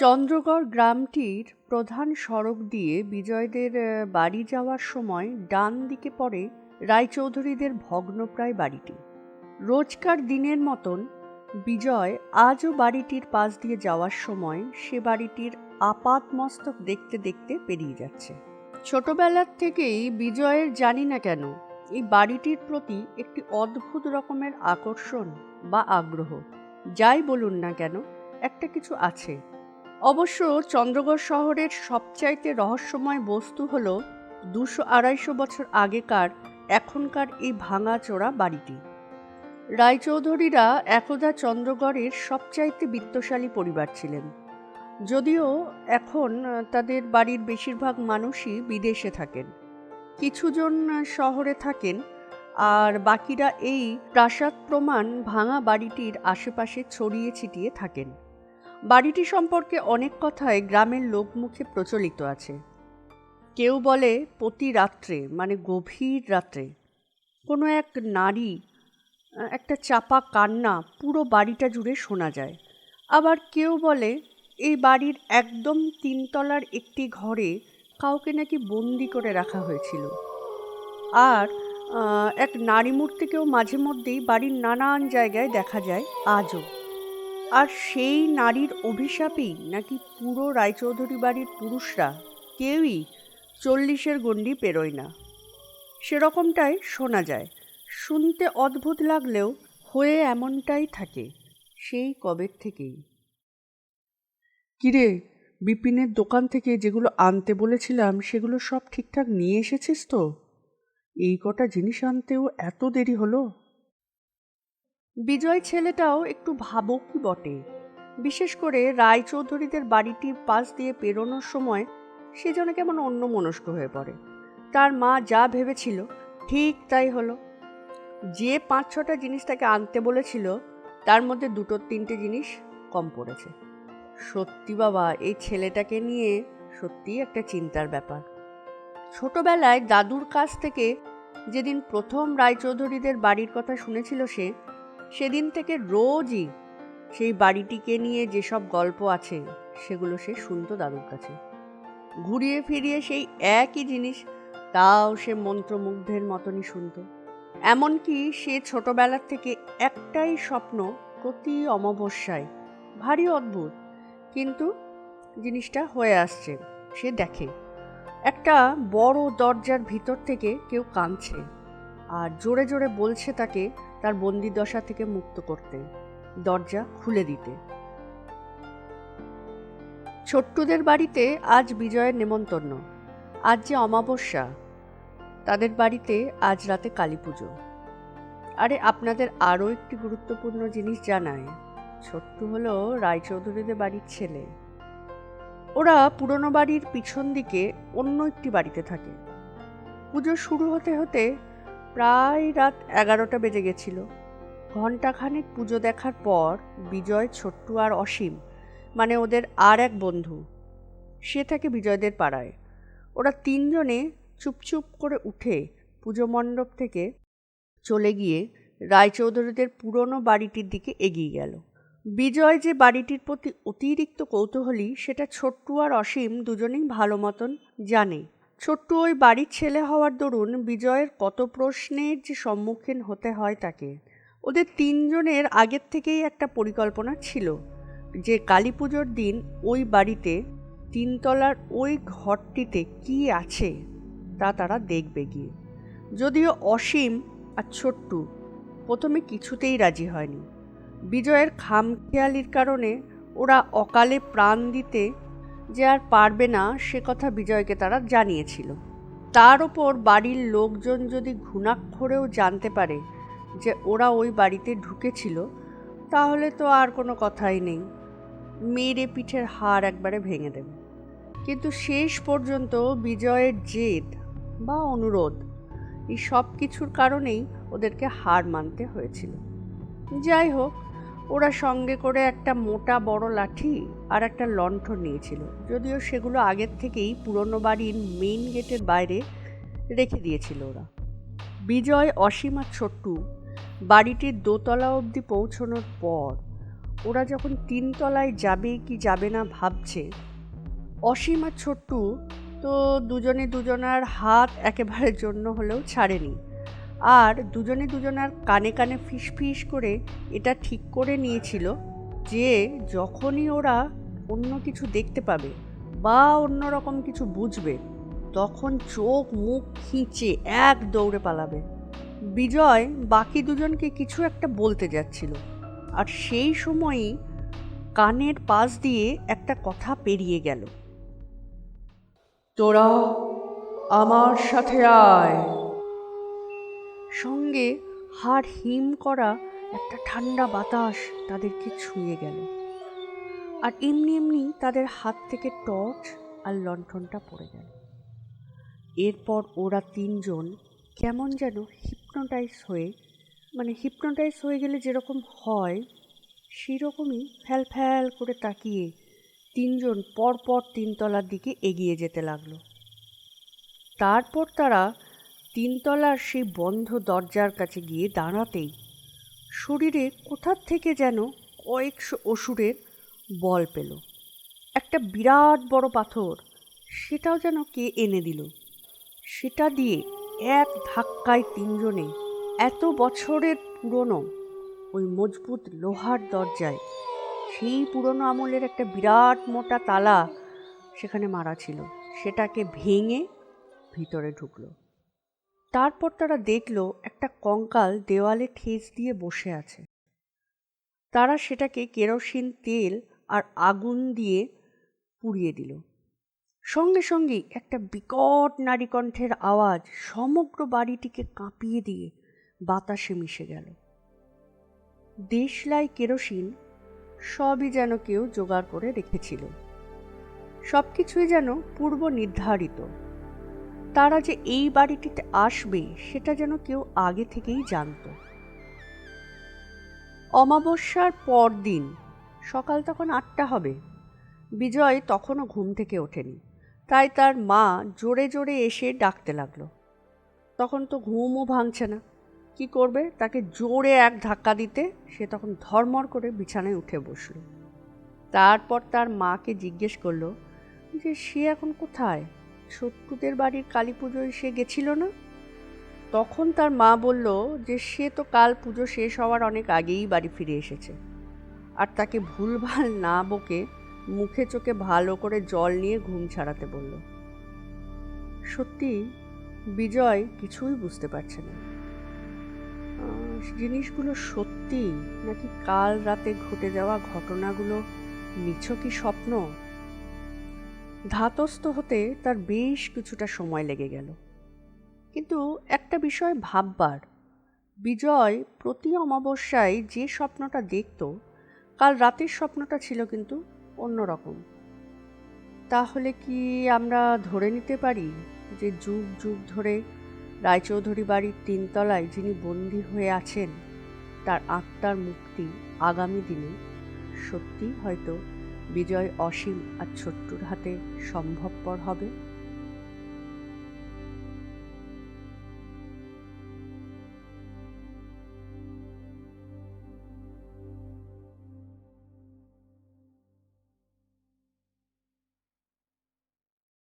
চন্দ্রগড় গ্রামটির প্রধান সড়ক দিয়ে বিজয়দের বাড়ি যাওয়ার সময় ডান দিকে পড়ে রায়চৌধুরীদের ভগ্নপ্রায় বাড়িটি। রোজকার দিনের মতন বিজয় আজও বাড়িটির পাশ দিয়ে যাওয়ার সময় সে বাড়িটির আপাত মস্তক দেখতে দেখতে পেরিয়ে যাচ্ছে। ছোটবেলার থেকেই বিজয়ের জানি না কেন এই বাড়িটির প্রতি একটি অদ্ভুত রকমের আকর্ষণ বা আগ্রহ। যাই বলুন না কেন, একটা কিছু আছে। অবশ্য চন্দ্রগড় শহরের সবচাইতে রহস্যময় বস্তু হল দুশো আড়াইশো বছর আগেকার, এখনকার এই ভাঙাচোরা বাড়িটি। রায়চৌধুরীরা একদা চন্দ্রগড়ের সবচাইতে বিত্তশালী পরিবার ছিলেন। যদিও এখন তাদের বাড়ির বেশিরভাগ মানুষই বিদেশে থাকেন। কিছুজন শহরে থাকেন আর বাকিরা এই প্রাসাদ প্রমাণ ভাঙা বাড়িটির আশেপাশে ছড়িয়ে ছিটিয়ে থাকেন। বাড়িটি সম্পর্কে অনেক কথাই গ্রামের লোকমুখে প্রচলিত আছে। কেউ বলে প্রতি রাত্রে মানে গভীর রাত্রে, কোনো এক নারী, একটা চাপা কান্না পুরো বাড়িটা জুড়ে শোনা যায়। আবার কেউ বলে, এই বাড়ির একদম তিনতলার একটি ঘরে কাউকে নাকি বন্দি করে রাখা হয়েছিল। আর এক নারী মূর্তিকেও মাঝে মধ্যেই বাড়ির নানান জায়গায় দেখা যায় আজও। আর সেই নারীর অভিশাপেই নাকি পুরো রায়চৌধুরী বাড়ির পুরুষরা কেউই চল্লিশের গণ্ডি পেরোয় না। সেরকমটাই শোনা যায়। শুনতে অদ্ভুত লাগলেও হয়ে এমনটাই থাকে, সেই কবের থেকেই। কিরে, বিপিনের দোকান থেকে যেগুলো আনতে বলেছিলাম, সেগুলো সব ঠিকঠাক নিয়ে এসেছিস তো? এই কটা জিনিস আনতেও এত দেরি হলো? বিজয় ছেলেটাও একটু ভাবকই বটে। বিশেষ করে রায়চৌধুরীদের বাড়িটির পাশ দিয়ে পেরোনোর সময় সে যেন কেমন অন্য মনস্ক হয়ে পড়ে। তার মা যা ভেবেছিল, ঠিক তাই হলো। যে পাঁচ ছটা জিনিস তাকে আনতে বলেছিল, তার মধ্যে দুটো তিনটে জিনিস কম পড়েছে। সত্যি বাবা, এই ছেলেটাকে নিয়ে সত্যিই একটা চিন্তার ব্যাপার। ছোটবেলায় দাদুর কাছ থেকে যেদিন প্রথম রায়চৌধুরীদের বাড়ির কথা শুনেছিল সে সেদিন থেকে রোজই সেই বাড়িটিকে নিয়ে যেসব গল্প আছে, সেগুলো সে শুনতো দাদুর কাছে। ঘুরিয়ে ফিরিয়ে সেই একই জিনিস তাও সে মন্ত্রমুগ্ধের মতনই শুনতো। এমনকি সে ছোটবেলার থেকে একটাই স্বপ্ন প্রতি অমাবস্যায়, ভারী অদ্ভুত। কিন্তু জিনিসটা হয়ে আসছে, সে দেখে। একটা বড় দরজার ভিতর থেকে কেউ কাঁদছে আর জোরে জোরে বলছে তাকে তার বন্দি দশা থেকে মুক্ত করতে, দরজা খুলে দিতে। ছোট্টুদের বাড়িতে আজ বিজয়ের নেমন্তন্ন, আজ যে অমাবস্যা, তাদের বাড়িতে আজ রাতে কালী পুজো। আরে আপনাদের আরও একটি গুরুত্বপূর্ণ জিনিস জানায় ছোট্টু হলো রায়চৌধুরীদের বাড়ির ছেলে। ওরা পুরনো বাড়ির পিছন দিকে অন্য একটি বাড়িতে থাকে। পুজো শুরু হতে হতে প্রায় রাত এগারোটা বেজে গেছিল। ঘণ্টাখানেক পুজো দেখার পর বিজয়, ছোট্টু আর অসীম মানে ওদের আর এক বন্ধু, সে থাকে বিজয়দের পাড়ায়। ওরা তিনজনে চুপচুপ করে উঠে পুজো মণ্ডপ থেকে চলে গিয়ে রায়চৌধুরীদের পুরনো বাড়িটির দিকে এগিয়ে গেল। বিজয় যে বাড়িটির প্রতি অতিরিক্ত কৌতূহলী, সেটা ছোট্টু আর অসীম দুজনেই ভালো মতন জানে। ছোট্টু ওই বাড়ির ছেলে হওয়ার দরুন বিজয়ের কত প্রশ্নের যে সম্মুখীন হতে হয় তাকে। ওদের তিনজনের আগের থেকেই একটা পরিকল্পনা ছিল যে কালী পুজোর দিন ওই বাড়িতে তিনতলার ওই ঘরটিতে কি আছে তা তারা দেখবে গিয়ে। যদিও অসীম আর ছোট্টু প্রথমে কিছুতেই রাজি হয়নি। বিজয়ের খামখেয়ালির কারণে ওরা অকালে প্রাণ দিতে যে আর পারবে না সে কথা বিজয়কে তারা জানিয়েছিল। তার ওপর বাড়ির লোকজন যদি ঘুণাক্ষরেও জানতে পারে যে ওরা ওই বাড়িতে ঢুকেছিল, তাহলে তো আর কোনো কথাই নেই। মেরে পিঠের হাড় একবারে ভেঙে দেবে। কিন্তু শেষ পর্যন্ত বিজয়ের জেদ বা অনুরোধ এই সব কিছুর কারণেই ওদেরকে হার মানতে হয়েছিল। যাই হোক ওরা সঙ্গে করে একটা মোটা বড় লাঠি আর একটা লণ্ঠন নিয়েছিল। যদিও সেগুলো আগের থেকেই পুরনো বাড়ির মেইন গেটের বাইরে রেখে দিয়েছিল ওরা। বিজয়, অসীম আর ছোট্টু বাড়িটির দোতলা অবধি পৌঁছানোর পর ওরা যখন তিনতলায় যাবে কি যাবে না ভাবছে, অসীম আর ছোট্টু তো দুজনে দুজনার হাত একেবারে জন্য হলেও ছাড়েনি। আর দুজনে দুজনার কানে কানে ফিস ফিস করে এটা ঠিক করে নিয়েছিল যে যখনই ওরা অন্য কিছু দেখতে পাবে বা অন্য রকম কিছু বুঝবে, তখন চোখ মুখ খিঁচে এক দৌড়ে পালাবে। বিজয় বাকি দুজনকে কিছু একটা বলতে যাচ্ছিল আর সেই সময়ই কানের পাশ দিয়ে একটা কথা পেরিয়ে গেল। তোরা আমার সাথে আয়। সঙ্গে হাড় হিম করা একটা ঠান্ডা বাতাস তাদেরকে ছুঁয়ে গেল। আর এমনি এমনি তাদের হাত থেকে টর্চ আর লণ্ঠনটা পড়ে গেল। এরপর ওরা তিনজন কেমন যেন হিপনোটাইজ হয়ে মানে হিপনোটাইজ হয়ে গেলে যেরকম হয়, সেরকমই ফ্যাল ফ্যাল করে তাকিয়ে তিনজন পরপর তিনতলার দিকে এগিয়ে যেতে লাগল। তারপর তারা তিনতলার সেই বন্ধ দরজার কাছে গিয়ে দাঁড়াতেই শরীরে কোথার থেকে যেন কয়েকশো অসুরের বল পেল। একটা বিরাট বড় পাথর, সেটাও যেন কে এনে দিল? সেটা দিয়ে এক ধাক্কায় তিনজনে এত বছরের পুরনো ওই মজবুত লোহার দরজায়, সেই পুরনো আমলের একটা বিরাট মোটা তালা সেখানে মারা ছিল। সেটাকে ভেঙে ভিতরে ঢুকলো। তারপর তারা দেখল একটা কঙ্কাল দেওয়ালে ঠেস দিয়ে বসে আছে। তারা সেটাকে কেরোসিন, তেল আর আগুন দিয়ে পুড়িয়ে দিল। সঙ্গে সঙ্গেই একটা বিকট নারীকণ্ঠের আওয়াজ সমগ্র বাড়িটিকে কাঁপিয়ে দিয়ে বাতাসে মিশে গেল। দেশলাই কেরোসিন সবই যেন কেউ জোগাড় করে রেখেছিল। সব কিছুই যেন পূর্ব নির্ধারিত তারা যে এই বাড়িটিতে আসবে, সেটা যেন কেউ আগে থেকেই জানত। অমাবস্যার পর দিন সকাল তখন আটটা হবে। বিজয় তখনও ঘুম থেকে ওঠেনি। তাই তার মা জোরে জোরে এসে ডাকতে লাগল। তখন তো ঘুমও ভাঙছে না। কি করবে? তাকে জোরে এক ধাক্কা দিতে সে তখন ধর্মর করে বিছানায় উঠে বসল। তারপর তার মাকে জিজ্ঞেস করল যে, সে এখন কোথায়? শত্রুদের বাড়ির কালী পুজোয় সে গেছিল না? তখন তার মা বলল যে সে তো কাল পুজো শেষ হওয়ার অনেক আগেই বাড়ি ফিরে এসেছে। আর তাকে ভুলভাল না বকে মুখে চোখে ভালো করে জল নিয়ে ঘুম ছাড়াতে বলল, সত্যি বিজয় কিছুই বুঝতে পারছে না। জিনিসগুলো সত্যি নাকি কাল রাতে ঘটে যাওয়া ঘটনাগুলো নিছকই স্বপ্ন? ধাতস্থ হতে তার বেশ কিছুটা সময় লেগে গেল। কিন্তু একটা বিষয় ভাববার, বিজয় প্রতি অমাবস্যায় যে স্বপ্নটা দেখত, কাল রাতের স্বপ্নটা ছিল কিন্তু অন্যরকম। তাহলে কি আমরা ধরে নিতে পারি যে যুগ যুগ ধরে রায়চৌধুরী বাড়ির তিনতলায় যিনি বন্দী হয়ে আছেন, তার আত্মার মুক্তি আগামী দিনে সত্যি হয়তো বিজয় অসীম আর ছোট্টুর হাতে সম্ভবপর হবে?